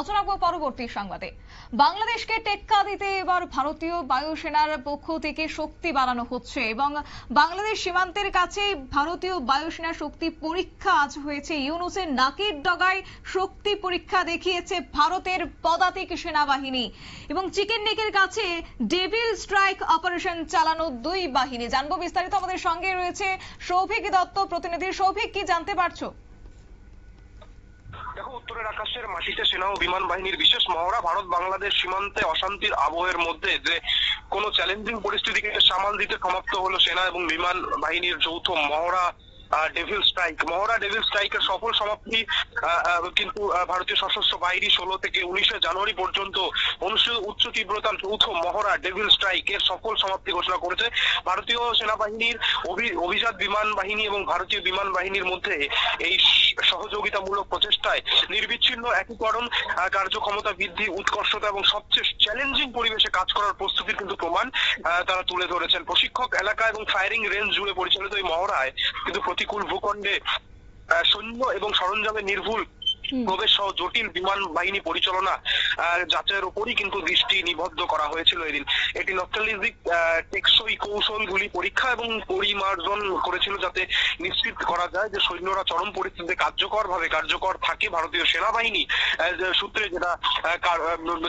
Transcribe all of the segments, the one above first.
নজর রাখব পরবর্তী সংবাদে। বাংলাদেশকে টেক্কা দিতে এবার ভারতীয় বায়ুসেনার পক্ষ থেকে শক্তি বাড়ানো হচ্ছে এবং বাংলাদেশ সীমান্তের কাছে ভারতীয় বায়ুসেনার শক্তি পরীক্ষা আজ হয়েছে। ইউনুসের নাকের ডগায় শক্তি পরীক্ষা দেখিয়েছে ভারতের পদাতিক সেনাবাহিনী এবং চিকেন নেকের কাছে ডেভিল স্ট্রাইক অপারেশন চালানো দুই বাহিনী। জানব বিস্তারিত আমাদের সঙ্গে রয়েছে সৌভিক দত্ত প্রতিনিধি। সৌভিক, কি জানতে পারছ? দেখো আকাশের মাটিতে সেনা ও বিমান বাহিনীর বিশেষ মহড়া ভারত বাংলাদেশ সীমান্তে অশান্তির আবহের মধ্যে যে কোনো চ্যালেঞ্জিং পরিস্থিতিকে সামাল দিতে সমাপ্ত হলো সেনা এবং বিমান বাহিনীর যৌথ মহড়া ডেভিল স্ট্রাইক মহড়া ডেভিল স্ট্রাইকের সফল সমাপ্তি কিন্তু ভারতীয় সশস্ত্র বাহিনী ষোলো থেকে উনিশে জানুয়ারি পর্যন্ত অনুষ্ঠিত উচ্চ তীব্রতার যৌথ মহড়া ডেভিল স্ট্রাইক এর সফল সমাপ্তি ঘোষণা করেছে। ভারতীয় সেনাবাহিনীর অভি- অভিজাত বিমান বাহিনী এবং ভারতীয় বিমান বাহিনীর মধ্যে এই সহযোগিতামূলক প্রচেষ্টায় নির্বিচ্ছিন্ন একীকরণ কার্যক্ষমতা বৃদ্ধি উৎকর্ষতা এবং সবচেয়ে চ্যালেঞ্জিং পরিবেশে কাজ করার প্রস্তুতির কিন্তু প্রমাণ আহ, তারা তুলে ধরেছেন। প্রশিক্ষক এলাকা এবং ফায়ারিং রেঞ্জ জুড়ে পরিচালিত এই মহড়ায় কিন্তু প্রতিকূল ভূখণ্ডে সৈন্য এবং সরঞ্জামের নির্ভুল প্রবেশ সহ জটিল বিমান বাহিনী পরিচালনা যাচাইয়ের উপরই কিন্তু দৃষ্টি নিবদ্ধ করা হয়েছিল এদিন। এটি নস্টালিজিক টেকসই কৌশলগুলি পরীক্ষা এবং পরিমার্জন করেছিল যাতে নিশ্চিত করা যায় যে সৈন্যরা চরম পরিস্থিতিতে কার্যকর ভাবে কার্যকর থাকে। ভারতীয় সেনাবাহিনী সূত্রে যেটা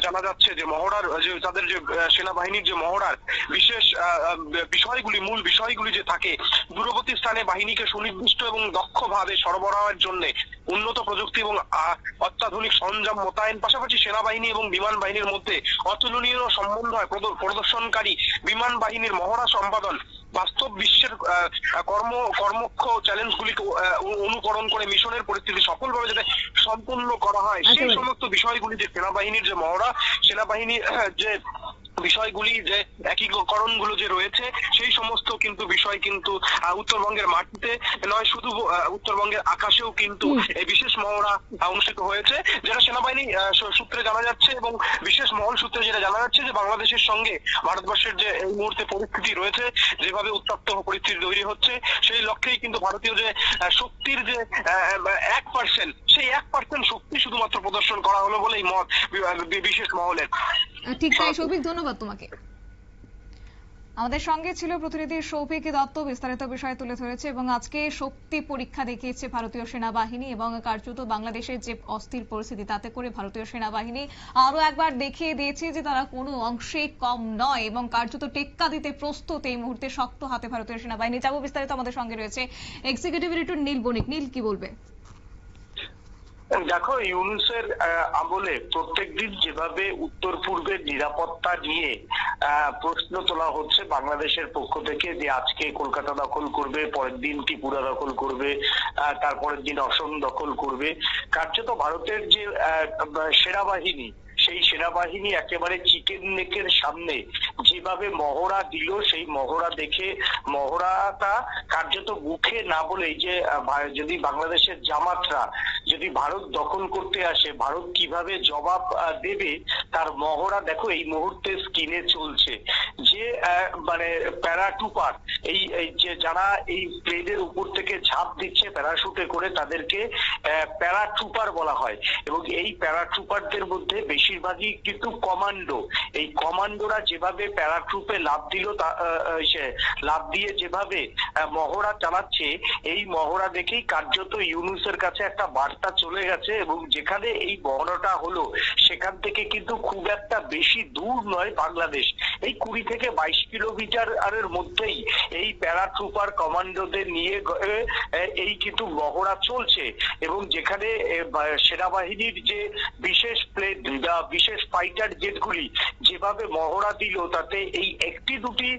জানা যাচ্ছে যে মহড়ার, যে তাদের যে সেনাবাহিনীর যে মহড়ার বিশেষ বিষয়গুলি, মূল বিষয়গুলি যে থাকে, দূরবর্তী স্থানে বাহিনীকে সুনির্দিষ্ট এবং দক্ষভাবে সরবরাহের জন্য উন্নত প্রযুক্তি এবং অত্যাধুনিক সরঞ্জাম মোতায়েন পাশাপাশি সেনাবাহিনী এবং বিমান বাহিনীর মধ্যে অতুলনীয় সম্বন্ধ হয় প্রদর্শনকারী বিমান বাহিনীর মহড়া সম্পাদন। বাস্তব বিশ্বের কর্ম কর্মক্ষ চ্যালেঞ্জগুলিকে আহ, অনুকরণ করে মিশনের পরিস্থিতি সফলভাবে যাতে সম্পূর্ণ করা হয় সেই সমস্ত বিষয়গুলি যে সেনাবাহিনীর যে মহড়া সেনাবাহিনী যে বিষয়গুলি যে একীকরণগুলো যে রয়েছে সেই সমস্ত কিন্তু বিষয় কিন্তু উত্তরবঙ্গের মাটিতে নয় শুধু উত্তরবঙ্গের আকাশেও কিন্তু এই বিশেষ মহড়া অনুষ্ঠিত হয়েছে যেটা সেনাবাহিনী সূত্রে জানা যাচ্ছে এবং বিশেষ মহল সূত্রে যেটা জানা যাচ্ছে যে বাংলাদেশের সঙ্গে ভারতবর্ষের যে এই মুহূর্তে পরিস্থিতি রয়েছে যেভাবে উত্তপ্ত পরিস্থিতি তৈরি হচ্ছে সেই লক্ষ্যেই কিন্তু ভারতীয় যে শক্তির যে এক পার্সেন্ট সেই এক পার্সেন্ট শক্তি শুধুমাত্র প্রদর্শন করা হলো বলেই মত বিশেষ মহলের। ঠিক তাই সৌভিক ধন্যবাদ তোমাকে। আমাদের সঙ্গে ছিল প্রতিনিধি সৌভিক দত্ত বিস্তারিত বিষয় তুলে ধরেছে এবং আজকে শক্তি পরীক্ষা দেখিয়েছে ভারতীয় সেনাবাহিনী এবং কার্যত বাংলাদেশের যে অস্থির পরিস্থিতি তাতে করে ভারতীয় সেনাবাহিনী আরও একবার দেখিয়ে দিয়েছে যে তারা কোনো অংশে কম নয় এবং কার্যত টেক্কা দিতে প্রস্তুত এই মুহূর্তে শক্ত হাতে ভারতীয় সেনাবাহিনী। যাব বিস্তারিত আমাদের সঙ্গে রয়েছে এক্সিকিউটিভ এডিটর নীল বণিক। নীল কি বলবে? দেখো, ইউনুসের আমলে প্রত্যেক দিন যেভাবে উত্তর পূর্বের নিরাপত্তা নিয়ে প্রশ্ন তোলা হচ্ছে বাংলাদেশের পক্ষ থেকে যে আজকে কলকাতা দখল করবে, পরের দিন ত্রিপুরা দখল করবে তারপরের দিন অসম দখল করবে। কার্যত ভারতের যে সেনাবাহিনী সেই সেনাবাহিনী একেবারে চিকেন নেকের সামনে যেভাবে মহড়া দিল, সেই মহড়া দেখে মহড়াটা কার্যত মুখে না বলে যে যদি বাংলাদেশের জামাতরা, যদি ভারত দখল করতে আসে, ভারত কীভাবে জবাব দেবে, তার মহড়া দেখো এই মুহূর্তে স্ক্রিনে চলছে। যে মানে প্যারাটুপার এই যে যারা এই প্লেনের উপর থেকে ঝাঁপ দিচ্ছে, প্যারাশুটে করে তাদেরকে প্যারাট্রুপার বলা হয়। এবং এই প্যারাট্রুপারদের মধ্যে বেশিরভাগই কিন্তু কমান্ডো। এই কমান্ডোরা যেভাবে প্যারাট্রুপে লাভ দিল লাভ দিয়ে যেভাবে মহড়া চালাচ্ছে, এই মহড়া দেখেই কার্যত ইউনুসের কাছে একটা বার্তা চলে গেছে এবং যেখানে এই মহড়াটা হলো, সেখান থেকে কিন্তু খুব একটা বেশি দূর নয় বাংলাদেশ। এই কুড়ি থেকে বাইশ কিলোমিটার এর মধ্যেই এই প্যারাট্রুপার কমান্ডোদের নিয়ে এই কিন্তু মহড়া চলছে এবং যেখানে সেনাবাহিনীর যে বিশেষ প্লেন বা বিশেষ ফাইটার জেটগুলি যেভাবে মহড়া দিল তাতে এই একটি দুটি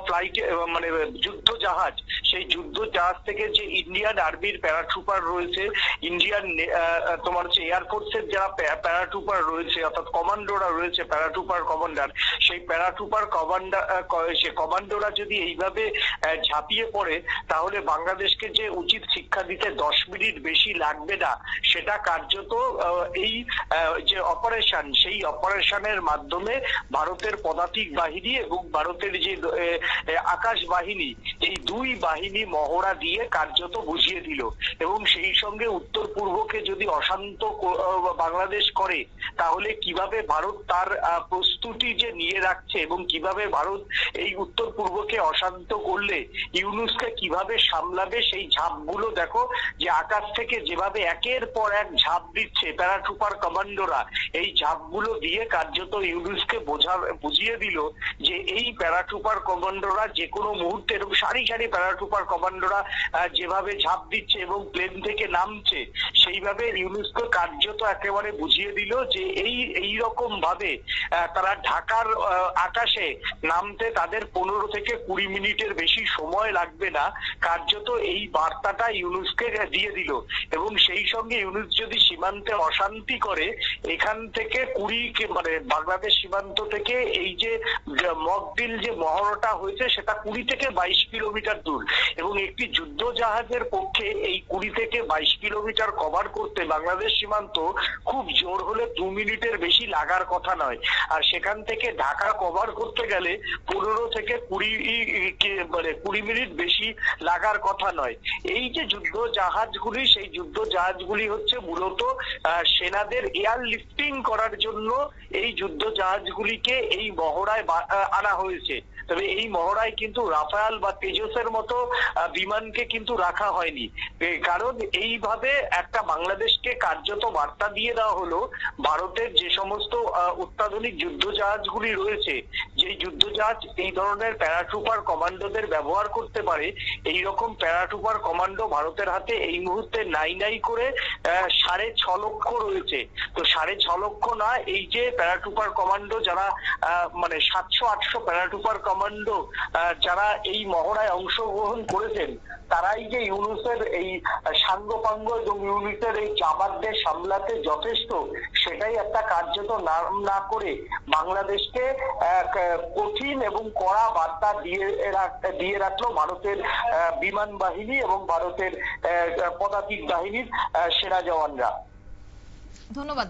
ফ্লাইট মানে যুদ্ধ জাহাজ সেই যুদ্ধ জাহাজ থেকে যে ইন্ডিয়ান আর্মির প্যারাট্রুপার রয়েছে ইন্ডিয়ান তোমার হচ্ছে এয়ারফোর্সের যারা প্যারাট্রুপার রয়েছে অর্থাৎ কমান্ডোরা রয়েছে প্যারাট্রুপার কমান্ডার সেই প্যারাট্রুপার কমান্ডার সে কমান্ডোরা যদি এইভাবে ঝাঁপিয়ে পড়ে তাহলে বাংলাদেশকে যে উচিত শিক্ষা দিতে দশ মিনিট বেশি লাগবে না সেটা কার্যত এই আহ, যে অপারেশন সেই অপারেশনের মাধ্যমে ভারতের পদাতিক বাহিনী এবং ভারতের যে আকাশ বাহিনী, এই দুই বাহিনী মহড়া দিয়ে কার্যত বুঝিয়ে দিল। এবং সেই সঙ্গে উত্তর পূর্বকে যদি অশান্ত বাংলাদেশ করে, তাহলে কীভাবে ভারত তার প্রস্তুতি যে নিয়ে রাখছে এবং কীভাবে ভারত এই উত্তর পূর্বকে অশান্ত করলে, ইউনুসকে কীভাবে সামলাবে সেই ঝাপগুলো দেখো, যে আকাশ থেকে যেভাবে একের পর এক ঝাঁপ দিচ্ছে প্যারাট্রুপার কমান্ডোরা এই ঝাপগুলো দিয়ে কার্যত ইউনুসকে বোঝা, বুঝিয়ে দিল যে এই প্যারাট্রুপার কমান্ডোরা যে কোনো মুহূর্তে এরকম সারি সারি প্যারাট্রুপার কমান্ডোরা যেভাবে ঝাঁপ দিচ্ছে এবং প্লেন থেকে নামছে, সেইভাবে ইউনুসকে কার্যত একেবারে বুঝিয়ে দিল যে এই এই রকম ভাবে তারা ঢাকার আকাশে নামতে তাদের পনেরো থেকে কুড়ি মিনিটের বেশি সময় লাগবে না। কার্যত এই বার্তাটা ইউনুসকে দিয়ে দিল এবং সেই সঙ্গে ইউনুস যদি সীমান্তে অশান্তি করে এখান থেকে কুড়ি মানে বাংলাদেশ সীমান্ত থেকে এই যে মকডিল যে মহড়াটা হয়েছে, সেটা কুড়ি থেকে বাইশ কিলোমিটার দূর। এবং একটি যুদ্ধ জাহাজের পক্ষে এই কুড়ি থেকে বাইশ কিলোমিটার কভার করতে বাংলাদেশ সীমান্ত খুব জোর হলে দু মিনিটের বেশি লাগার কথা নয়। আর সেখান থেকে ঢাকা কভার করতে গেলে পনেরো থেকে কুড়ি মানে কুড়ি মিনিট বেশি লাগার কথা নয়। এই যে যুদ্ধ জাহাজগুলি, সেই যুদ্ধ জাহাজগুলি হচ্ছে মূলত সেনাদের এয়ার লিফটিং করার জন্য এই যুদ্ধ জাহাজগুলিকে এই মহড়ায় আনা হয়েছে। তবে এই মহড়ায় কিন্তু রাফায়াল বা তেজসের মতো বিমানকে কিন্তু রাখা হয়নি। কারণ এইভাবে একটা বাংলাদেশকে কার্যত বার্তা দিয়ে দেওয়া হলো, ভারতের যে সমস্ত অত্যাধুনিক যুদ্ধ জাহাজগুলি রয়েছে যে যুদ্ধ জাহাজ এই ধরনের প্যারাট্রুপার কমান্ডোদের ব্যবহার করতে পারে এই রকম প্যারাট্রুপার কমান্ডো ভারতের হাতে এই মুহূর্তে নাই নাই করে সাড়ে ছ লক্ষ রয়েছে। তো সাড়ে ছ লক্ষ না, এই যে প্যারাট্রুপার কমান্ডো যারা মানে সাতশো, আটশো প্যারাট্রুপার কমান্ডো যারা এই মহড়ায় অংশগ্রহণ করেছেন, তারাই যে ইউনুসের এই সাঙ্গপাঙ্গ এবং ইউনিটের এই জামাতদের সামলাতে যথেষ্ট, সেটাই একটা কার্যত নাম না করে বাংলাদেশকে কঠিন এবং কড়া বার্তা দিয়ে দিয়ে রাখল ভারতের বিমান বাহিনী এবং ভারতের পদাতিক বাহিনীর সেনা জওয়ানরা। ধন্যবাদ।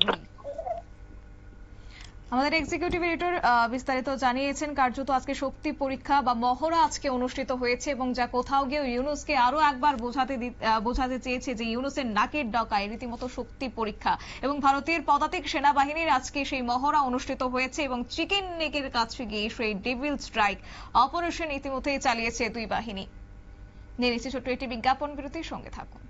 আমাদের এক্সিকিউটিভ এডিটর বিস্তারিত জানিয়েছেন কার্যত আজকে শক্তি পরীক্ষা বা মহড়া আজকে অনুষ্ঠিত হয়েছে এবং যা কোথাও গিয়ে ইউনুসকে আরও একবার বোঝাতে বোঝাতে চেয়েছে যে ইউনুসের নাকের ডকায় রীতিমতো শক্তি পরীক্ষা এবং ভারতের পদাতিক সেনাবাহিনীর আজকে সেই মহড়া অনুষ্ঠিত হয়েছে এবং চিকেন নেকের কাছে গিয়ে সেই ডেভিল স্ট্রাইক অপারেশন ইতিমধ্যেই চালিয়েছে দুই বাহিনী। নিয়ে নিচ্ছে ছোট্ট একটি বিজ্ঞাপন বিরতির সঙ্গে থাকুন।